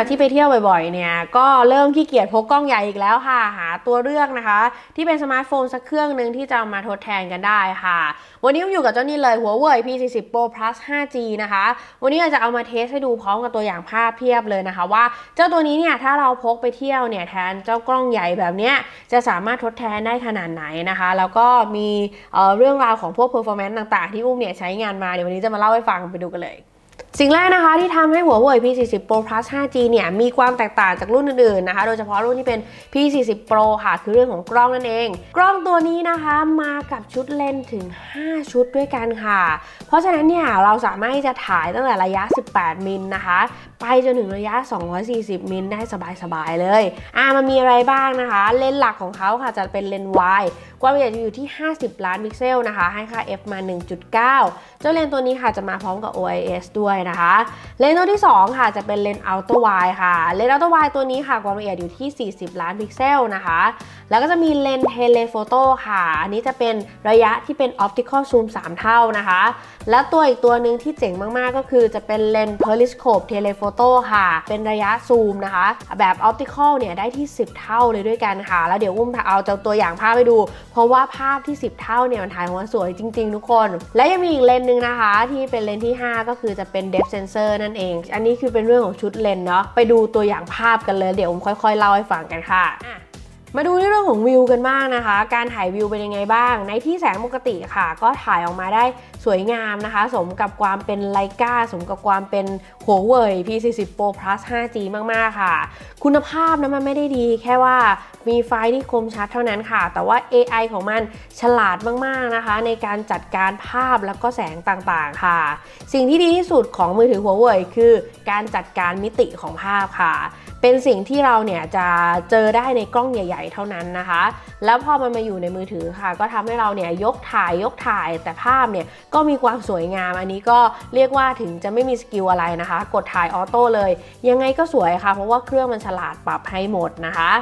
จากที่ไปเที่ยวบ่อยๆ เนี่ย ก็เริ่มขี้เกียจพกกล้องใหญ่อีกแล้วค่ะ หาตัวเลือกนะคะ ที่เป็นสมาร์ทโฟนสักเครื่องหนึ่งที่จะมาทดแทนกันได้ค่ะ วันนี้ผมอยู่กับเจ้านี่เลยหัวเว่ย P40 Pro Plus 5G นะคะ วันนี้เราจะเอามาเทสให้ดูพร้อมกับตัวอย่างภาพเพียบเลยนะคะ ว่าเจ้าตัวนี้เนี่ยถ้าเราพกไปเที่ยวเนี่ยแทนเจ้ากล้องใหญ่แบบเนี้ยจะสามารถทดแทนได้ขนาดไหนนะคะ แล้วก็มีเเรื่องราวของพวก performance ต่างๆ ที่อุ้มเนี่ยใช้งานมาเดี๋ยววันนี้จะมาเล่าให้ฟังไปดูกันเลย สิ่งแรกนะคะที่ทำให้หัวเว่ย P40 Pro Plus 5G เนี่ยมีความแตกต่างจากรุ่นอื่นๆนะคะ โดยเฉพาะรุ่นที่เป็น P40 Pro ค่ะคือเรื่องของกล้องนั่นเอง กล้องตัวนี้นะคะมากับชุดเลนส์ถึง 5 ชุดด้วยกันค่ะ เพราะฉะนั้นเนี่ยเราสามารถที่จะถ่ายตั้งแต่ระยะ 18 มิลนะคะ ไปจนถึงระยะ 240 มิลได้สบายๆเลย อ่ามันมีอะไรบ้างนะคะ เลนส์หลักของเขาค่ะจะเป็นเลนส์ wide ความละเอียดจะอยู่ที่ 50 ล้านพิกเซลนะคะ ให้ค่า f มา 1.9 เจ้าเลนส์ตัวนี้ค่ะจะมาพร้อมกับ OIS ด้วยนะคะ เลนส์ตัวที่ 2 ค่ะจะเป็นเลนส์ Ultra Wide ค่ะ เลนส์ Ultra Wide ตัวนี้ค่ะความละเอียดอยู่ที่ 40 ล้านพิกเซลนะคะ แล้วก็จะมีเลนส์ Telephoto ค่ะ อันนี้จะเป็นระยะที่เป็น Optical Zoom 3 เท่านะคะ และตัวอีกตัวหนึ่งที่เจ๋งมาก ๆ ก็คือจะเป็นเลนส์ Periscope Telephoto ค่ะ เป็นระยะซูมนะคะ แบบ Optical เนี่ยได้ที่ 10 เท่าเลยด้วยกันค่ะ แล้วเดี๋ยวอุ้มเอาเจ้าตัวอย่างภาพไปดู ราะว่าภาพที่ 10 เท่าเนี่ยมันถ่ายออกมาสวยจริง ๆ ทุกคน และยังมีอีกเลนส์หนึ่งนะคะ ที่เป็นเลนส์ที่ 5 ก็คือจะเป็น Depth Sensor นั่นเอง อันนี้คือเป็นเรื่องของชุดเลนส์เนาะไปดูตัวอย่างภาพกันเลยเดี๋ยวผมค่อย ๆ เล่าให้ฟังกันค่ะอะ มาดูในเรื่องของวิวกันบ้างนะคะ การถ่ายวิวเป็นยังไงบ้าง ในที่แสงปกติค่ะ ก็ถ่ายออกมาได้สวยงามนะคะ สมกับความเป็นไลกาสมกับความเป็นหัวเว่ย P40 Pro Plus 5G มาก ๆ ค่ะ คุณภาพนะมันไม่ได้ดี แค่ว่ามีไฟล์ที่คมชัดเท่านั้นค่ะ แต่ว่า AI ของมันฉลาดมาก ๆ นะคะ ในการจัดการภาพแล้วก็แสงต่างๆ ค่ะ สิ่งที่ดีที่สุดของมือถือหัวเว่ยคือ การจัดการมิติของภาพค่ะ เป็นสิ่งที่เราเนี่ยจะเจอได้ในกล้องใหญ่ ๆ เท่านั้นนะคะ แล้วพอมันมาอยู่ในมือถือค่ะ ก็ทำให้เราเนี่ยยกถ่ายยกถ่ายแต่ภาพเนี่ยก็มีความสวยงาม อันนี้ก็เรียกว่าถึงจะไม่มีสกิลอะไรนะคะ กดถ่ายออโต้เลย ยังไงก็สวยค่ะ เพราะว่าเครื่องมันฉลาดปรับให้หมดนะคะ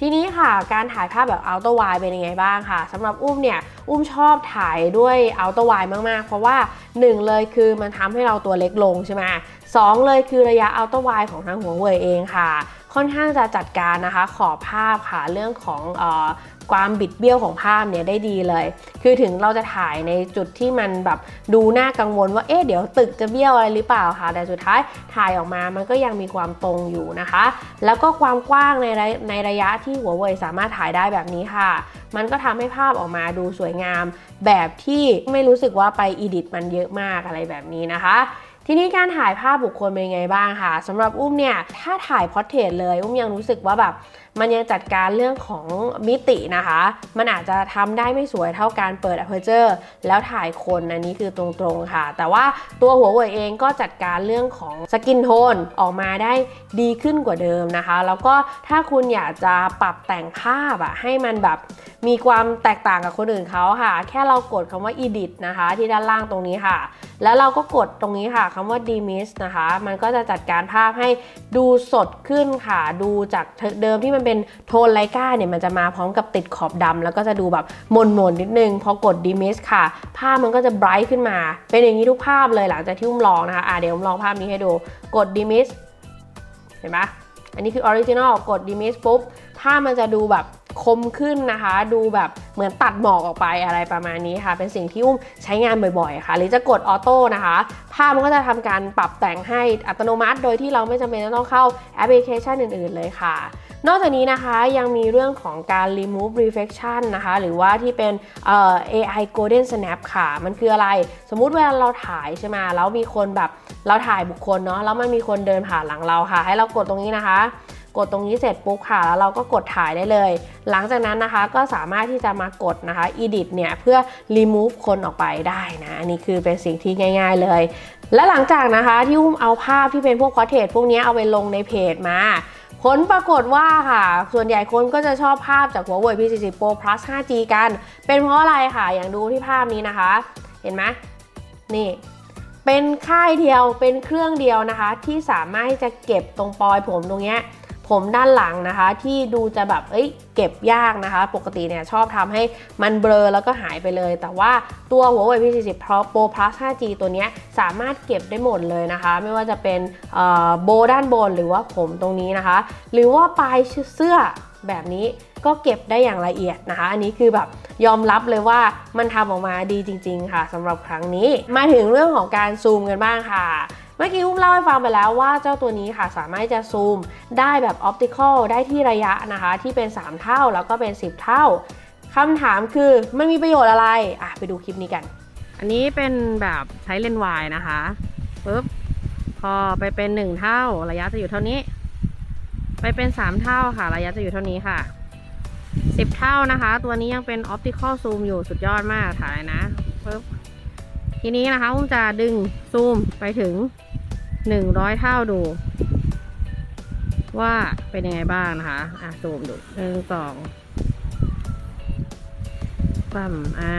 ทีนี้ค่ะการถ่ายภาพแบบ Ultra Wide เป็นยังไงบ้างค่ะสำหรับอุ้มเนี่ยอุ้มชอบถ่ายด้วย Ultra Wide มากๆ เพราะว่า 1 เลยคือมันทำให้เราตัวเล็กลงใช่ไหม สองเลยคือระยะ Ultra Wide ของทางหัวเว่ยเองค่ะ ค่อนข้างจะจัดการนะคะขอบภาพค่ะเรื่องของอความบิดเบี้ยวของภาพเนี่ยได้ดีเลย คือถึงเราจะถ่ายในจุดที่มันแบบดูน่ากังวลว่า เอ๊ะเดี๋ยวตึกจะเบี้ยวอะไรหรือเปล่าค่ะ แต่สุดท้ายถ่ายออกมา มันก็ยังมีความตรงอยู่นะคะ แล้วก็ความกว้างในในระยะที่หัวเว่ยสามารถถ่ายได้แบบนี้ค่ะ มันก็ทำให้ภาพออกมาดูสวยงาม แบบที่ไม่รู้สึกว่าไปอีดิตมันเยอะมากอะไรแบบนี้นะคะ ทีนี้การถ่ายภาพบุคคลเป็นยังไงบ้างคะสำหรับอุ้มเนี่ยถ้าถ่ายพอร์เทรตเลย อุ้มยังรู้สึกว่าแบบ มันยังจัดการเรื่องของมิตินะคะ มันอาจจะทำได้ไม่สวยเท่าการเปิด aperture แล้วถ่ายคนอันนี้คือตรงๆค่ะ แต่ว่าตัวหัวเว่ยเองก็จัดการเรื่องของสกินโทนออกมาได้ดีขึ้นกว่าเดิมนะคะ แล้วก็ถ้าคุณอยากจะปรับแต่งภาพอะให้มันแบบมีความแตกต่างกับคนอื่นเขาค่ะ แค่เรากดคำว่า edit นะคะ ที่ด้านล่างตรงนี้ค่ะ แล้วเราก็กดตรงนี้ค่ะคำว่า demist นะคะ มันก็จะจัดการภาพให้ดูสดขึ้นค่ะ ดูจากเดิมที่มันเป็นโทนไลกาเนี่ยมันจะมาพร้อมกับติดขอบดำแล้วก็จะดูแบบมนๆนิดนึง พอกด demist ค่ะ ภาพมันก็จะ bright ขึ้นมา เป็นอย่างนี้ทุกภาพเลยหลังจากที่อุ้มลองนะคะอะเดี๋ยวอุ้มลองภาพนี้ให้ดูกด demist เห็นไหมอันนี้คือ original กด demist ปุ๊บภามันจะดูแบบคมขึ้นนะคะ ดูแบบเหมือนตัดหมอกออกไปอะไรประมาณนี้ค่ะ เป็นสิ่งที่อุ้มใช้งานบ่อยๆ ค่ะ หรือจะกดออโต้นะคะ ภาพมันก็จะทำการปรับแต่งให้อัตโนมัติ โดยที่เราไม่จำเป็นต้องเข้าแอปพลิเคชันอื่นๆเลยค่ะ นอกจากนี้นะคะยังมีเรื่องของการ remove reflection นะคะ หรือว่าที่เป็นเอ่อ AI golden snap ค่ะ มันคืออะไร สมมุติเวลาเราถ่ายใช่ไหมแล้วมีคนแบบเราถ่ายบุคคลเนาะแล้วมันมีคนเดินผ่านหลังเราค่ะ ให้เรากดตรงนี้นะคะกดตรงนี้เสร็จปุ๊บค่ะ แล้วเราก็กดถ่ายได้เลย หลังจากนั้นนะคะก็สามารถที่จะมากดนะคะ edit เนี่ยเพื่อ remove คนออกไปได้นะ อันนี้คือเป็นสิ่งที่ง่าย ๆเลย และหลังจากนะคะที่อุ้มเอาภาพที่เป็นพวก portrait พวกนี้เอาไปลงในเพจมา ผลปรากฏว่าค่ะ ส่วนใหญ่คนก็จะชอบภาพจากหัวเว่ย P40 Pro Plus 5G กัน เป็นเพราะอะไรค่ะ อย่างดูที่ภาพนี้นะคะ เห็นไหมนี่ เป็นค่ายเดียว เป็นเครื่องเดียวนะคะ ที่สามารถที่จะเก็บตรงปลอยผมตรงเนี้ย มด้านหลังนะคะ ที่ดูจะแบบเอ้ยเก็บยากนะคะ ปกติเนี่ยชอบทำให้มันเบลอแล้วก็หายไปเลย แต่ว่าตัว Huawei P40 Pro Pro Plus 5G ตัวนี้สามารถเก็บได้หมดเลยนะคะ ไม่ว่าจะเป็นโบด้านบนหรือว่าผมตรงนี้นะคะ หรือว่าปลายเสื้อแบบนี้ก็เก็บได้อย่างละเอียดนะคะ อันนี้คือแบบยอมรับเลยว่ามันทำออกมาดีจริง ๆ ค่ะสำหรับครั้งนี้ มาถึงเรื่องของการซูมกันบ้างค่ะ มื่อกี้อุ้มเล่าให้ฟังไปแล้วว่าเจ้าตัวนี้ค่ะสามารถจะซูมได้แบบออปติคอลได้ที่ระยะนะคะ ที่เป็น 3 เท่าแล้วก็เป็น 10 เท่าคำถามคือมันมีประโยชน์อะไรอะไปดูคลิปนี้กัน อันนี้เป็นแบบใช้เลนส์วายนะคะปุ๊บพอไปเป็น 1 เท่าระยะจะอยู่เท่านี้ ไปเป็น 3 เท่าค่ะ ระยะจะอยู่เท่านี้ค่ะ 10 เท่านะคะ ตัวนี้ยังเป็นออปติคอลซูมอยู่สุดยอดมากถ่ายนะปุ๊บ ทีนี้นะคะอุ้มจะดึงซูมไปถึง 100 เท่าดู ว่าเป็นยังไงบ้างนะคะ อะซูมดูหนึ่งสองปั๊มอ่า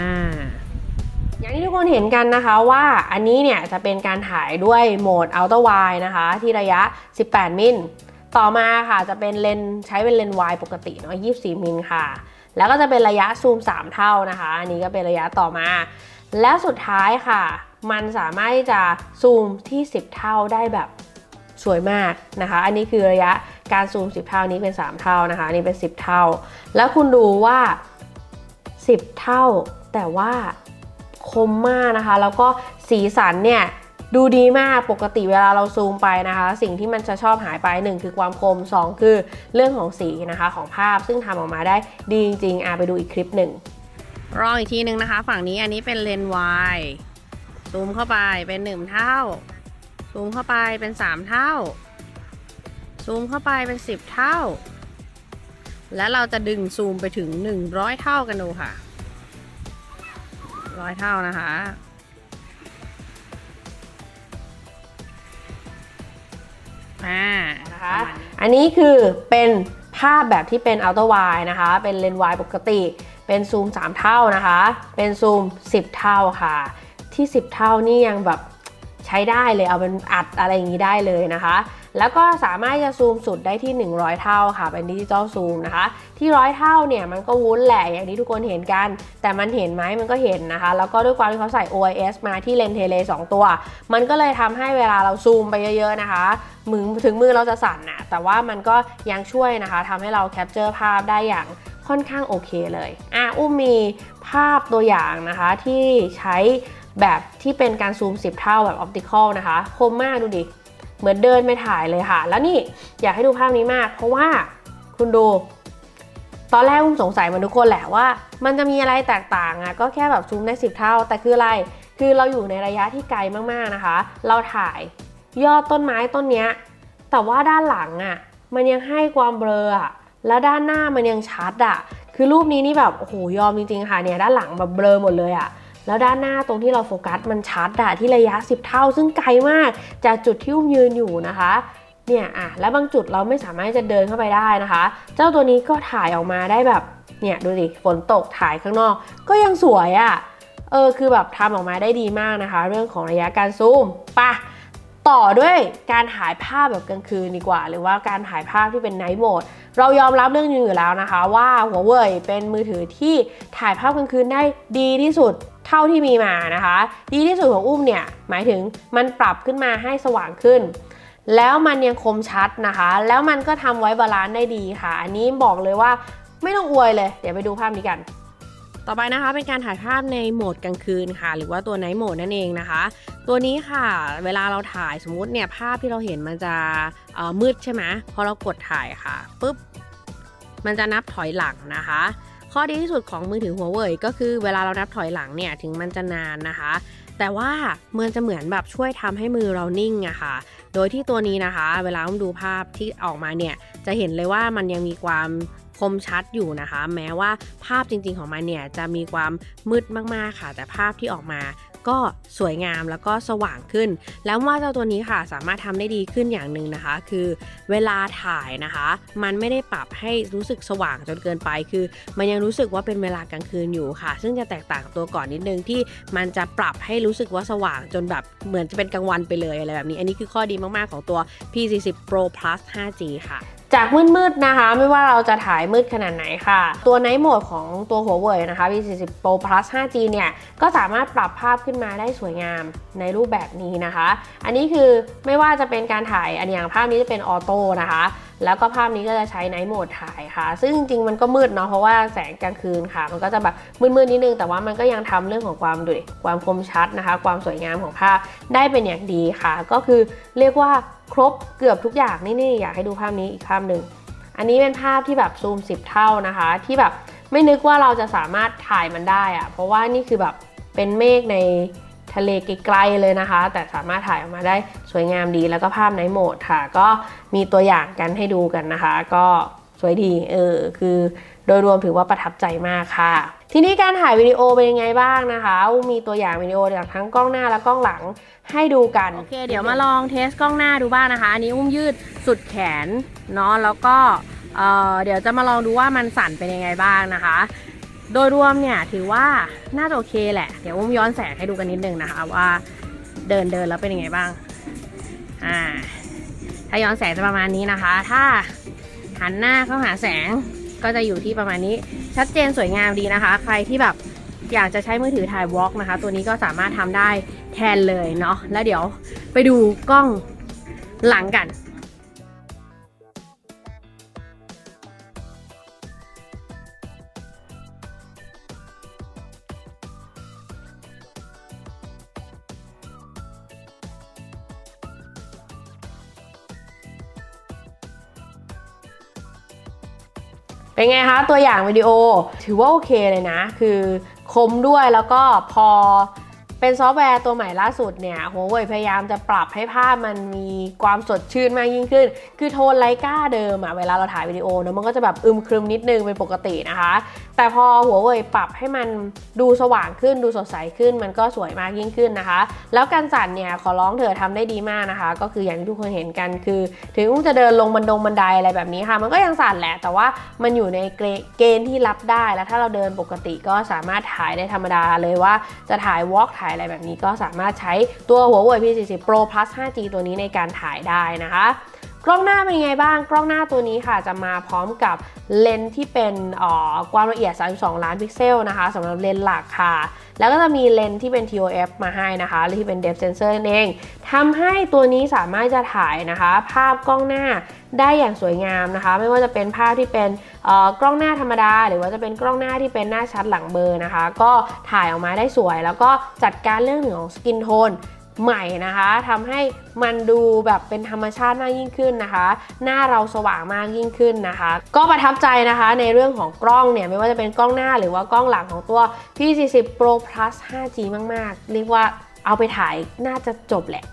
อย่างที่ทุกคนเห็นกันนะคะว่าอันนี้เนี่ยจะเป็นการถ่ายด้วยโหมด Ultra Wide นะคะ ที่ระยะ 18 มิลต่อมาค่ะจะเป็นเลนใช้เป็นเลนส์วายปกติเนาะ24 มิลค่ะ แล้วก็จะเป็นระยะซูม 3 เท่านะคะ อันนี้ก็เป็นระยะต่อมา แล้วสุดท้ายค่ะ มันสามารถที่จะซูมที่ 10 เท่าได้แบบสวยมากนะคะ อันนี้คือระยะการซูม 10 เท่านี้เป็น 3 เท่านะคะนนี้เป็น 10 เท่า แล้วคุณดูว่า 10 เท่า แต่ว่าคมมากนะคะ แล้วก็สีสันเนี่ยดูดีมากปกติเวลาเราซูมไปนะคะ สิ่งที่มันจะชอบหายไป 1 คือความคม 2 คือเรื่องของสีนะคะของภาพซึ่งทำออกมาได้ดีจริงๆอะไปดูอีกคลิปหนึ่ง ลองอีกทีหนึ่งนะคะ ฝั่งนี้อันนี้เป็นเลนส์วายซูมเข้าไปเป็น1เท่า ซูมเข้าไปเป็น3เท่า ซูมเข้าไปเป็น10เท่า และเราจะดึงซูมไปถึง100เท่ากันดูค่ะร้อยเท่านะคะอ่านะคะอันนี้คือเป็นภาพแบบที่เป็นอัลตร้าไวนะคะ เป็นเลนส์วายปกติ เป็นซูม 3 เท่านะคะ เป็นซูม 10 เท่าค่ะ ที่ 10 เท่านี่ยังแบบใช้ได้เลยเอาเป็นอัดอะไรอย่างนี้ได้เลยนะคะ แล้วก็สามารถจะซูมสุดได้ที่ 100 เท่าค่ะ เป็นดิจิตอลซูมนะคะ ที่ร้อยเท่าเนี่ยมันก็วุ้นแหละอย่างที่ทุกคนเห็นกัน แต่มันเห็นไหมมันก็เห็นนะคะ แล้วก็ด้วยความที่เขาใส่ OIS มาที่เลนเทเล2ตัว มันก็เลยทำให้เวลาเราซูมไปเยอะ ๆ นะคะมือถึงมือเราจะสั่นนะแต่ว่ามันก็ยังช่วยนะคะทำให้เราแคปเจอร์ภาพได้อย่าง ค่อนข้างโอเคเลยอะอุ้มมีภาพตัวอย่างนะคะที่ใช้แบบที่เป็นการซูม 10 เท่าแบบออปติคอลนะคะ คมมากดูดิ เหมือนเดินไปถ่ายเลยค่ะ แล้วนี่อยากให้ดูภาพนี้มาก เพราะว่าคุณดู ตอนแรกอุ้มสงสัยเหมันทุกคนแหละว่า มันจะมีอะไรแตกต่างอะก็แค่แบบซูมได้ 10 เท่า แต่คืออะไร คือเราอยู่ในระยะที่ไกลมากๆนะคะ เราถ่ายยอดต้นไม้ต้นเนี้ย แต่ว่าด้านหลังอะมันยังให้ความเบลออะ แล้วด้านหน้ามันยังชัดอะคือรูปนี้นี่แบบโอ้โหยอมจริงๆค่ะเนี่ยด้านหลังแบบเบลอหมดเลยอะแล้วด้านหน้าตรงที่เราโฟกัสมันชัดอะที่ระยะ 10 เท่า ซึ่งไกลมากจากจุดที่อุ้มยืนอยู่นะคะเนี่ยอะแล้วบางจุดเราไม่สามารถจะเดินเข้าไปได้นะคะ เจ้าตัวนี้ก็ถ่ายออกมาได้แบบเนี่ยดูสิฝนตกถ่ายข้างนอก ก็ยังสวยอะ่ะเออคือแบบทำออกมาได้ดีมากนะคะ เรื่องของระยะการซูมปะ ต่อด้วยการถ่ายภาพแบบกลางคืนดีกว่า หรือว่าการถ่ายภาพที่เป็นไนท์โหมดเรายอมรับเรื่องนึงอยู่แล้วนะคะ ว่าหัวเว่ยเป็นมือถือที่ถ่ายภาพกลางคืนได้ดีที่สุดเท่าที่มีมานะคะ ดีที่สุดของอุ้มเนี่ยหมายถึงมันปรับขึ้นมาให้สว่างขึ้น แล้วมันยังคมชัดนะคะ แล้วมันก็ทำไว้บาลานซ์ได้ดีค่ะ อันนี้บอกเลยว่าไม่ต้องอวยเลย เดี๋ยวไปดูภาพนี้กัน ต่อไปนะคะเป็นการถ่ายภาพในโหมดกลางคืนค่ะ หรือว่าตัวไนท์โหมดนั่นเองนะคะ ตัวนี้ค่ะเวลาเราถ่ายสมมุติเนี่ยภาพที่เราเห็นมันจะมืดใช่ไหมพอเรากดถ่ายค่ะปุ๊บมันจะนับถอยหลังนะคะ ข้อดีที่สุดของมือถือหัวเว่ยก็คือเวลาเรานับถอยหลังเนี่ยถึงมันจะนานนะคะ แต่ว่ามันจะเหมือนแบบช่วยทำให้มือเรานิ่งอะค่ะ โดยที่ตัวนี้นะคะ เวลาผมดูภาพที่ออกมาเนี่ยจะเห็นเลยว่ามันยังมีความ คมชัดอยู่นะคะ แม้ว่าภาพจริงๆของมันเนี่ยจะมีความมืดมากๆค่ะ แต่ภาพที่ออกมาก็สวยงามแล้วก็สว่างขึ้น แล้วว่าเจ้าตัวนี้ค่ะสามารถทำได้ดีขึ้นอย่างหนึ่งนะคะ คือเวลาถ่ายนะคะ มันไม่ได้ปรับให้รู้สึกสว่างจนเกินไป คือมันยังรู้สึกว่าเป็นเวลากลางคืนอยู่ค่ะ ซึ่งจะแตกต่างตัวก่อนนิดนึงที่มันจะปรับให้รู้สึกว่าสว่างจนแบบเหมือนจะเป็นกลางวันไปเลยอะไรแบบนี้ อันนี้คือข้อดีมากๆของตัว P40 Pro Plus 5G ค่ะ จากมืดๆนะคะ ไม่ว่าเราจะถ่ายมืดขนาดไหนค่ะ ตัวไนท์โหมดของตัวหัวเว่ยนะคะ V40 Pro Plus 5G เนี่ย ก็สามารถปรับภาพขึ้นมาได้สวยงามในรูปแบบนี้นะคะ อันนี้คือไม่ว่าจะเป็นการถ่ายอันอย่างภาพนี้จะเป็นออโต้นะคะ แล้วก็ภาพนี้ก็จะใช้ไนท์โหมดถ่ายค่ะ ซึ่งจริงๆมันก็มืดเนาะเพราะว่าแสงกลางคืนค่ะ มันก็จะแบบมืดๆนิดนึง แต่ว่ามันก็ยังทำเรื่องของความดุความคมชัดนะคะ ความสวยงามของภาพได้เป็นอย่างดีค่ะ ก็คือเรียกว่า ครบเกือบทุกอย่างนี่นี่อยากให้ดูภาพนี้อีกภาพหนึ่งอันนี้เป็นภาพที่แบบซูม 10 เท่านะคะ ที่แบบไม่นึกว่าเราจะสามารถถ่ายมันได้อะเพราะว่านี่คือแบบเป็นเมฆในทะเลไกลๆเลยนะคะ แต่สามารถถ่ายออกมาได้สวยงามดีแล้วก็ภาพในโหมดค่ะ ก็มีตัวอย่างกันให้ดูกันนะคะ ก็สวยดีเออคือโดยรวมถือว่าประทับใจมากค่ะ ทีนี้การถ่ายวิดีโอเป็นยังไงบ้างนะคะมีตัวอย่างวิดีโอจากทั้งกล้องหน้าและกล้องหลังให้ดูกัน โอเค เดี๋ยวมาลองเทสกล้องหน้าดูบ้างนะคะ อันนี้อุ้มยืดสุดแขนเนาะ แล้วก็เเดี๋ยวจะมาลองดูว่ามันสั่นเป็นยังไงบ้างนะคะ โดยรวมเนี่ยถือว่าน่าจะโอเคแหละ เดี๋ยวอุ้มย้อนแสงให้ดูกันนิดนึงนะคะว่าเดินเดินแล้วเป็นยังไงบ้าง อ่า ถ้าย้อนแสงจะประมาณนี้นะคะ ถ้าหันหน้าเข้าหาแสงก็จะอยู่ที่ประมาณนี้ ชัดเจนสวยงามดีนะคะ ใครที่แบบอยากจะใช้มือถือถ่ายวอล์กนะคะ ตัวนี้ก็สามารถทำได้แทนเลยเนาะแล้วเดี๋ยวไปดูกล้องหลังกัน เป็นไงคะตัวอย่างวิดีโอถือว่าโอเคเลยนะ คือคมด้วยแล้วก็พอ เป็นซอฟต์แวร์ตัวใหม่ล่าสุดเนี่ยหัวเว่ยพยายามจะปรับให้ภาพมันมีความสดชื่นมากยิ่งขึ้น คือโทนไลกาเดิมอะเวลาเราถ่ายวิดีโอเนะมันก็จะแบบอึมครึมนิดนึงเป็นปกตินะคะ แต่พอหัวเว่ยปรับให้มันดูสว่างขึ้นดูสดใสขึ้นมันก็สวยมากยิ่งขึ้นนะคะ แล้วการสั่นเนี่ยขอร้องเถอะทำได้ดีมากนะคะ ก็คืออย่างที่ทุกคนเห็นกันคือ ถึงจะเดินลงบันดงบันไดอะไรแบบนี้ค่ะ มันก็ยังสั่นแหละ แต่ว่ามันอยู่ในเกเกณฑ์ที่รับได้แล้วถ้าเราเดินปกติก็สามารถถ่ายได้ธรรมดาเลยว่าจะถ่ายวอล์กถ่ายอะไรแบบนี้ก็สามารถใช้ตัวหัวเว่ย P40 Pro Plus 5G ตัวนี้ในการถ่ายได้นะคะ กล้องหน้าเป็นยังไงบ้าง กล้องหน้าตัวนี้ค่ะจะมาพร้อมกับเลนส์ที่เป็นความละเอียด 32 ล้านพิกเซลนะคะสำหรับเลนส์หลักค่ะ แล้วก็จะมีเลนส์ที่เป็น TOF มาให้นะคะหรือที่เป็น depth sensor นั่นเองทำให้ตัวนี้สามารถจะถ่ายนะคะ ภาพกล้องหน้าได้อย่างสวยงามนะคะ ไม่ว่าจะเป็นภาพที่เป็นกล้องหน้าธรรมดา หรือว่าจะเป็นกล้องหน้าที่เป็นหน้าชัดหลังเบอร์นะคะ ก็ถ่ายออกมาได้สวย แล้วก็จัดการเรื่องของสกินโทน ใหม่นะคะทำให้มันดูแบบเป็นธรรมชาติมากยิ่งขึ้นนะคะ หน้าเราสว่างมากยิ่งขึ้นนะคะ ก็ประทับใจนะคะในเรื่องของกล้องเนี่ยไม่ว่าจะเป็นกล้องหน้าหรือว่ากล้องหลังของตัว P40 Pro Plus 5G มาก ๆ เรียกว่าเอาไปถ่ายน่าจะจบแหละ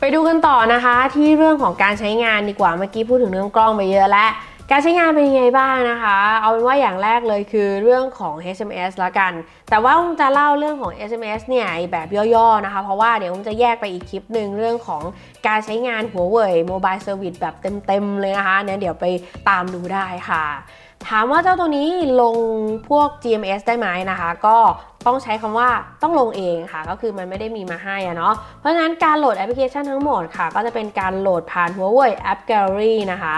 ไปดูกันต่อนะคะที่เรื่องของการใช้งานดีกว่าเมื่อกี้พูดถึงเรื่องกล้องไปเยอะแล้ว การใช้งานเป็นยังไงบ้างนะคะ เอาเป็นว่าอย่างแรกเลยคือเรื่องของ SMS ละกัน แต่ว่าผมจะเล่าเรื่องของ SMS เนี่ยแบบย่อๆนะคะ เพราะว่าเดี๋ยวผมจะแยกไปอีกคลิปหนึ่งเรื่องของการใช้งานหัวเว่ยโมบายเซอร์วิสแบบเต็มๆเลยนะคะเนี่ยเดี๋ยวไปตามดูได้ค่ะถามว่าเจ้าตัวนี้ลงพวก GMS ได้ไหมนะคะ ก็ ต้องใช้คำว่าต้องลงเองค่ะ ก็คือมันไม่ได้มีมาให้อะเนาะเพราะฉะนั้นการโหลดแอปพลิเคชันทั้งหมดค่ะ ก็จะเป็นการโหลดผ่านหัวเว่ย App Gallery นะคะ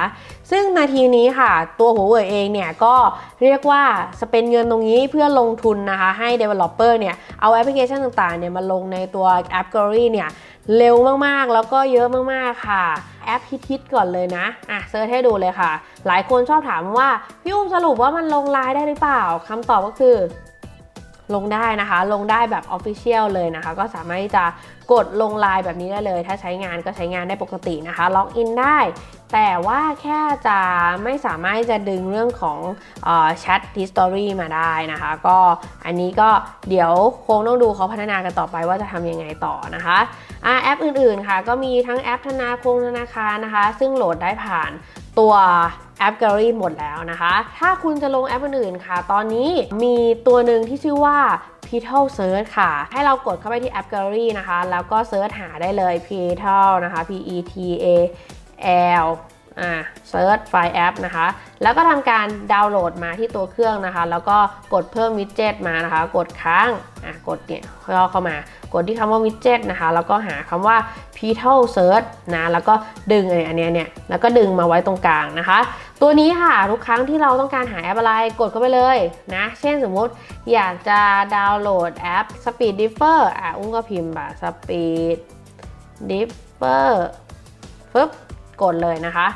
ซึ่งนาทีนี้ค่ะ ตัวหัวเว่ยเองเนี่ยก็เรียกว่าสเปนเงินตรงนี้เพื่อลงทุนนะคะให้ Developer เนี่ยเอาแอปพลิเคชันต่างๆเนี่ยมาลงในตัว App Gallery เนี่ยเร็วมากๆ แล้วก็เยอะมากๆ ค่ะ แอปฮิตๆก่อนเลยนะ อะเซิร์ชให้ดูเลยค่ะ หลายคนชอบถามว่า พี่อุ้มสรุปว่ามันลงไลน์ได้หรือเปล่าคำตอบก็คือ ลงได้นะคะ ลงได้แบบ Official เลยนะคะ ก็สามารถที่จะกดลงไลน์แบบนี้ได้เลย ถ้าใช้งานก็ใช้งานได้ปกตินะคะ ล็อกอินได้ แต่ว่าแค่จะไม่สามารถจะดึงเรื่องของแชท history มาได้นะคะ ก็อันนี้ก็เดี๋ยวคงต้องดูเขาพัฒนากันต่อไปว่าจะทำยังไงต่อนะคะอะแอปอื่นๆค่ะ ก็มีทั้งแอปธนาคงธนาคารนะคะ ซึ่งโหลดได้ผ่าน ตัวแอป Gallery หมดแล้วนะคะ ถ้าคุณจะลงแอปอื่นๆค่ะ ตอนนี้มีตัวหนึ่งที่ชื่อว่า p e t a l Search ค่ะ ให้เรากดเข้าไปที่แอป Gallery นะคะ แล้วก็เซิร์ชหาได้เลย p e t a l นะคะ P E T A L อ่าเซิร์ชไฟล์แอปนะคะ แล้วก็ทำการดาวน์โหลดมาที่ตัวเครื่องนะคะ แล้วก็กดเพิ่มวิดเจ็ตมานะคะ กดค้างอะกดเนี่ยย่อเข้ามากดที่คำว่า widget นะคะ แล้วก็หาคำว่า petal search นะ แล้วก็ดึงอันเนี้ยอันเนี้ยเนี่ย แล้วก็ดึงมาไว้ตรงกลางนะคะ ตัวนี้ค่ะ ทุกครั้งที่เราต้องการหาแอปอะไร กดเข้าไปเลยนะ เช่นสมมุติอยากจะดาวน์โหลดแอป Speed Differ อะ อุ้งก็พิมพ์แบบ Speed Differ ปึ๊บ กดเลยนะคะ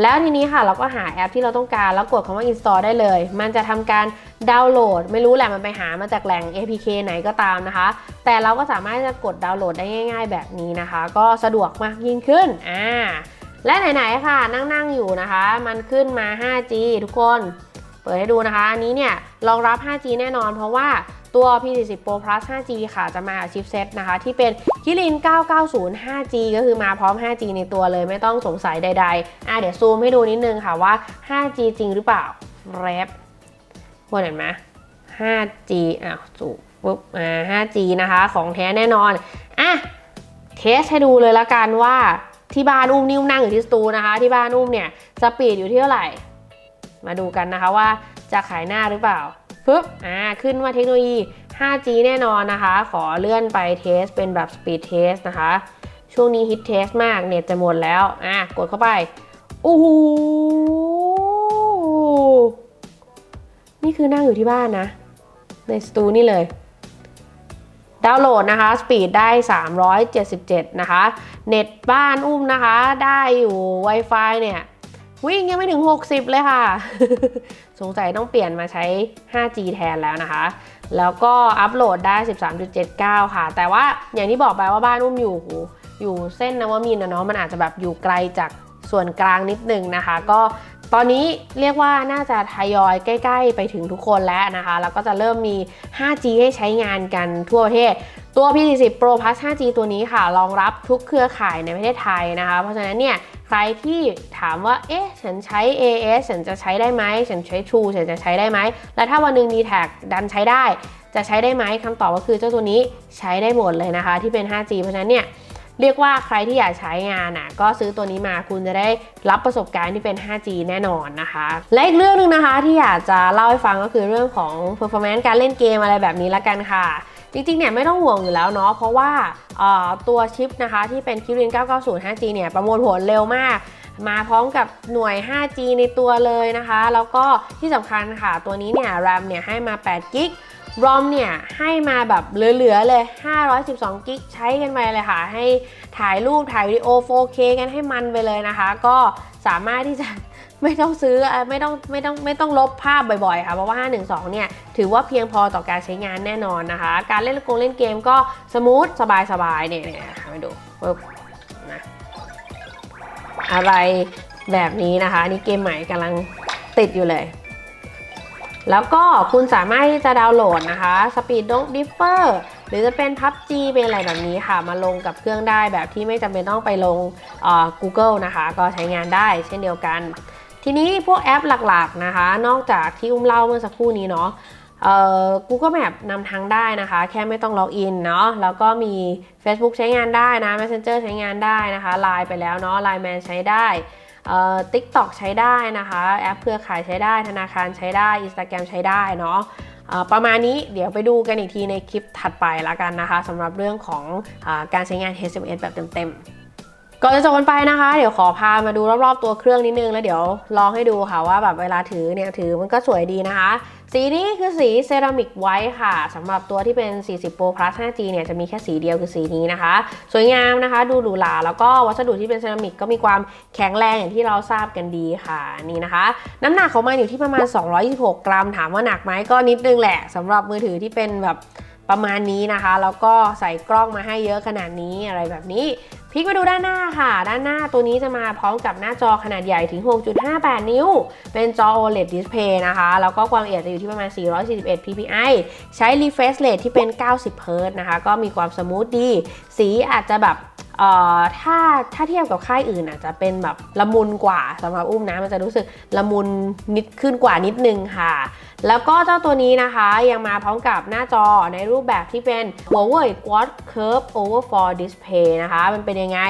แล้วทีนี้ค่ะเราก็หาแอปที่เราต้องการแล้วกดคำว่า install ได้เลย มันจะทำการดาวน์โหลด ไม่รู้แหละมันไปหามาจากแหล่ง APK ไหนก็ตามนะคะ แต่เราก็สามารถจะกดดาวน์โหลดได้ง่าย ๆ แบบนี้นะคะ ก็สะดวกมากยิ่งขึ้นอ่าและไหนๆค่ะนั่งๆอยู่นะคะ มันขึ้นมา 5G ทุกคน เปิดให้ดูนะคะอันนี้เนี่ยรองรับ 5G แน่นอนเพราะว่า ตัว P40 Pro Plus 5G ค่ะ จะมาชิปเซตนะคะ ที่เป็นคิริน 990 5G ก็คือมาพร้อม 5G ในตัวเลยไม่ต้องสงสัยใดๆ อะเดี๋ยวซูมให้ดูนิดนึงค่ะว่า 5G จริงหรือเปล่าแรปพวเห็นไหม 5G อะจูปุ๊บอ่า 5G นะคะ ของแท้แน่นอน อะ เทสให้ดูเลยละกันว่าที่บ้านอุ้มนิ่วนั่งอยู่ที่สตูนะคะ ที่บ้านอุ้มเนี่ย สปีดอยู่ที่เท่าไหร่ มาดูกันนะคะว่าจะขายหน้าหรือเปล่า ปึ๊บอ่าขึ้นว่าเทคโนโลยี 5G แน่นอนนะคะ ขอเลื่อนไปเทสเป็นแบบ Speed Test นะคะ ช่วงนี้ฮิตเทสมากเน็ตจะหมดแล้ว อะกดเข้าไปโอ้โหนี่คือนั่งอยู่ที่บ้านนะ ในสตูนี่เลยดาวน์โหลดนะคะ สปีดได้ 377 นะคะ เน็ตบ้านอุ้มนะคะ ได้อยู่ Wi-Fi เนี่ย วิ่งยังไม่ถึง 60 เลยค่ะ สงสัยต้องเปลี่ยนมาใช้ 5G แทนแล้วนะคะ แล้วก็อัปโหลดได้ 13.79 ค่ะ แต่ว่าอย่างที่บอกไปว่าบ้านอุ้มอยู่ อยู่เส้นนวมินทร์นะเนาะ มันอาจจะแบบอยู่ไกลจากส่วนกลางนิดนึงนะคะ ก็ ตอนนี้เรียกว่าน่าจะทยอยใกล้ ๆ ไปถึงทุกคนแล้วนะคะ แล้วก็จะเริ่มมี 5G ให้ใช้งานกันทั่วประเทศ ตัว P40 Pro Plus 5G ตัวนี้ค่ะ รองรับทุกเครือข่ายในประเทศไทยนะคะ เพราะฉะนั้นเนี่ยใครที่ถามว่า เอ๊ะ ฉันใช้ AS ฉันจะใช้ได้ไหม ฉันใช้ True ฉันจะใช้ได้ไหม แล้วถ้าวันหนึ่ง d t แทดันใช้ได้ จะใช้ได้ไหมคำตอบก็คือเจ้าตัวนี้ใช้ได้หมดเลยนะคะ ที่เป็น 5G เพราะฉะนั้นเนี่ย เรียกว่าใครที่อยากใช้งานอะก็ซื้อตัวนี้มาคุณจะได้รับประสบการณ์ที่เป็น 5G แน่นอนนะคะ และอีกเรื่องหนึงนะคะที่อยากจะเล่าให้ฟังก็คือเรื่องของ performance การเล่นเกมอะไรแบบนี้ละกันค่ะจริงๆ เนี่ยไม่ต้องห่วงอยู่แล้วเนาะ เพราะว่าตัวชิปนะคะที่เป็น Kirin 990 5G เนี่ยประมวลผลเร็วมาก มาพร้อมกับหน่วย 5G ในตัวเลยนะคะ แล้วก็ที่สำคัญค่ะ ตัวนี้เนี่ย RAM เนี่ยให้มา8 g b ROM เนี่ยให้มาแบบเหลือๆเลย 512 กิกใช้กันไปเลยค่ะ ให้ถ่ายรูปถ่ายวิดีโอ 4K กันให้มันไปเลยนะคะ ก็สามารถที่จะไม่ต้องซื้อไม่ต้องไม่ต้องไม่ต้องลบภาพบ่อยๆค่ะ เพราะว่า 512 เนี่ย ถือว่าเพียงพอต่อการใช้งานแน่นอนนะคะ การเล่นกงเล่นเกมก็สมูทสบายๆเนี่ยเนี่ยค่ะไปดูปึ๊บนะอะไรแบบนี้นะคะ นี่เกมใหม่กำลังติดอยู่เลย แล้วก็คุณสามารถที่จะดาวน์โหลดนะคะ Speed d o n Differ หรือจะเป็น PUBG เป็นอะไรแบบนี้ค่ะ มาลงกับเครื่องได้แบบที่ไม่จำเป็นต้องไปลงอ่อ Google นะคะ ก็ใช้งานได้เช่นเดียวกัน ทีนี้พวกแอปหลักๆนะคะ นอกจากที่อุ้มเล่าเมื่อสักครู่นี้เนาะเอ่อ Google Map นำทางได้นะคะ แค่ไม่ต้องล็อกอินเนาะแล้วก็มี Facebook ใช้งานได้นะ Messenger ใช้งานได้นะคะ Line ไปแล้วเนาะ Line Man ใช้ได้ เอ่อ TikTok ใช้ได้นะคะแอปเครือข่ายใช้ได้ธนาคารใช้ได้อินสตาแกรมใช้ได้เนาะประมาณนี้เดี๋ยวไปดูกันอีกทีในคลิปถัดไปละกันนะคะสำหรับเรื่องของอการใช้งาน HMS แบบเต็มๆ ก่อนจะจบกันไปนะคะ เดี๋ยวขอพามาดูรอบๆตัวเครื่องนิดนึง แล้วเดี๋ยวลองให้ดูค่ะว่าแบบเวลาถือเนี่ยถือมันก็สวยดีนะคะ สีนี้คือสีเซรามิกไวท์ค่ะสำหรับตัวที่เป็น 40 Pro Plus 5G เนี่ยจะมีแค่สีเดียวคือสีนี้นะคะ สวยงามนะคะ ดูหรูหราแล้วก็วัสดุที่เป็นเซรามิกก็มีความแข็งแรงอย่างที่เราทราบกันดีค่ะนี่นะคะ น้ำหนักของมันอยู่ที่ประมาณ 226 กรัม ถามว่าหนักไหมก็นิดนึงแหละสำหรับมือถือที่เป็นแบบ ประมาณนี้นะคะ แล้วก็ใส่กล้องมาให้เยอะขนาดนี้อะไรแบบนี้พลิกมาดูด้านหน้าค่ะ ด้านหน้าตัวนี้จะมาพร้อมกับหน้าจอขนาดใหญ่ถึง 6.58 นิ้ว เป็นจอ OLED display นะคะ แล้วก็ความละเอียดจะอยู่ที่ประมาณ 441 ppi ใช้ refresh rate ที่เป็น 90 Hz นะคะ ก็มีความสมูทดี สีอาจจะแบบ ถ้าถ้าเทียบกับค่ายอื่นอาจจะเป็นแบบละมุนกว่าสำหรับอุ้มนะมันจะรู้สึกละมุนนิดขึ้นกว่านิดนึงค่ะ แล้วก็เจ้าตัวนี้นะคะยังมาพร้อมกับหน้าจอในรูปแบบที่เป็น Huawei Quad Curve Over 4 Display นะคะมันเป็นยังไง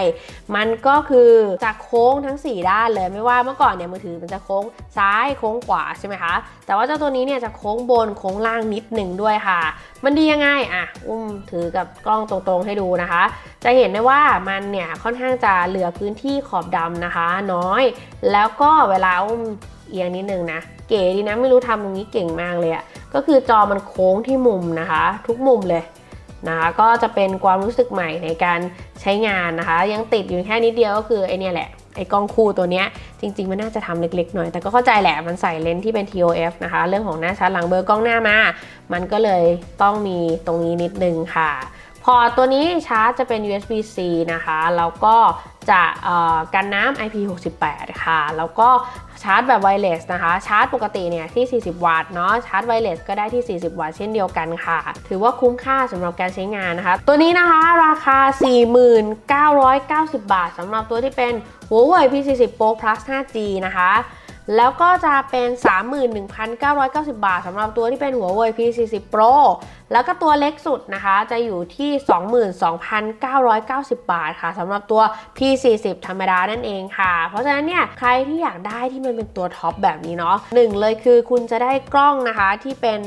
มันก็คือจะโค้งทั้ง 4 ด้านเลยไม่ว่าเมื่อก่อนเนี่ยมือถือมันจะโค้งซ้ายโค้งขวาใช่ไหมคะ แต่ว่าเจ้าตัวนี้เนี่ยจะโค้งบนโค้งล่างนิดหนึ่งด้วยค่ะ มันดียังไงอะอุ้มถือกับกล้องตรงๆให้ดูนะคะ จะเห็นได้ว่ามันเนี่ยค่อนข้างจะเหลือพื้นที่ขอบดำนะคะ น้อย แล้วก็เวลาอุ้มเอียงนิดนึงนะเก๋ดีนะไม่รู้ทำตรงนี้เก่งมากเลยอะก็คือจอมันโค้งที่มุมนะคะ ทุกมุมเลยนะคะก็จะเป็นความรู้สึกใหม่ในการใช้งานนะคะ ยังติดอยู่แค่นิดเดียวก็คือไอเนี่ยแหละ ไอ้กล้องคู่ตัวเนี้ยจริง ๆ มันน่าจะทำเล็กๆหน่อย แต่ก็เข้าใจแหละมันใส่เลนส์ที่เป็น TOF นะคะ เรื่องของหน้าชัดหลังเบอร์กล้องหน้ามา มันก็เลยต้องมีตรงนี้นิดนึงค่ะ พอร์ตตัวนี้ชาร์จจะเป็น USB-C นะคะ แล้วก็จะกันน้ำ IP68 ค่ะ แล้วก็ชาร์จแบบไวเลสนะคะ ชาร์จปกติเนี่ยที่ 40 วัตต์เนาะ ชาร์จไวเลสก็ได้ที่ 40 วัตต์เช่นเดียวกันค่ะ ถือว่าคุ้มค่าสำหรับการใช้งานนะคะ ตัวนี้นะคะราคา 4990 บาทสำหรับตัวที่เป็น Huawei P40 Pro Plus 5G นะคะ แล้วก็จะเป็น 31,990 บาทสำหรับตัวที่เป็น Huawei P40 Pro แล้วก็ตัวเล็กสุดนะคะ จะอยู่ที่ 22,990 บาทค่ะสำหรับตัว P40 ธรรมดานั่นเองค่ะ เพราะฉะนั้นเนี่ยใครที่อยากได้ที่มันเป็นตัวท็อปแบบนี้เนาะหนึ่งเลยคือคุณจะได้กล้องนะคะที่เป็น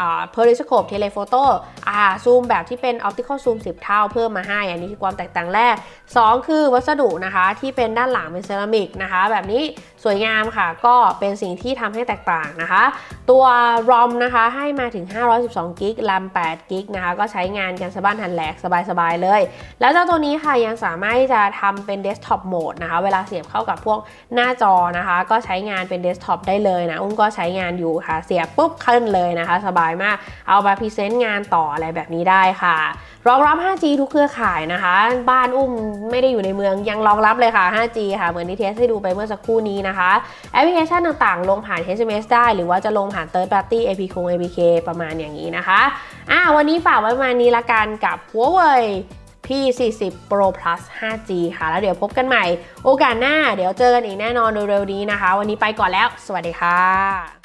อ่า periscope telephoto อ่าซูมแบบที่เป็น optical zoom 10 เท่าเพิ่มมาให้ อันนี้คือความแตกต่างแรก 2 คือวัสดุนะคะที่เป็นด้านหลังเป็นเซรามิกนะคะแบบนี้ สวยงามค่ะ ก็เป็นสิ่งที่ทำให้แตกต่างนะคะ ตัว ROM นะคะให้มาถึง 512กิก RAM 8กิกนะคะ ก็ใช้งานกันสะบ้านหันแหลกสบายๆเลย แล้วเจ้าตัวนี้ค่ะยังสามารถที่จะทำเป็น desktop mode นะคะ เวลาเสียบเข้ากับพวกหน้าจอนะคะ ก็ใช้งานเป็น desktop ได้เลยนะ อุ้มก็ใช้งานอยู่ค่ะ เสียบปุ๊บขึ้นเลยนะคะ สบายมาก เอามาพรีเซนต์งานต่ออะไรแบบนี้ได้ค่ะ รองรับ 5G ทุกเครือข่ายนะคะ บ้านอุ้มไม่ได้อยู่ในเมืองยังรองรับเลยค่ะ 5G ค่ะ เหมือนที่เทสให้ดูไปเมื่อสักครู่นี้นะคะ แอปพลิเคชันต่างๆ ลงผ่าน SMS ได้ หรือว่าจะลงผ่าน Third Party AP คง APK ประมาณอย่างนี้นะคะอ่าวันนี้ฝากไว้ประมาณนี้ละกันกับ Huawei P40 Pro Plus 5G ค่ะ แล้วเดี๋ยวพบกันใหม่ โอกาสหน้า เดี๋ยวเจอกันอีกแน่นอนเร็วๆนี้นะคะ วันนี้ไปก่อนแล้ว สวัสดีค่ะ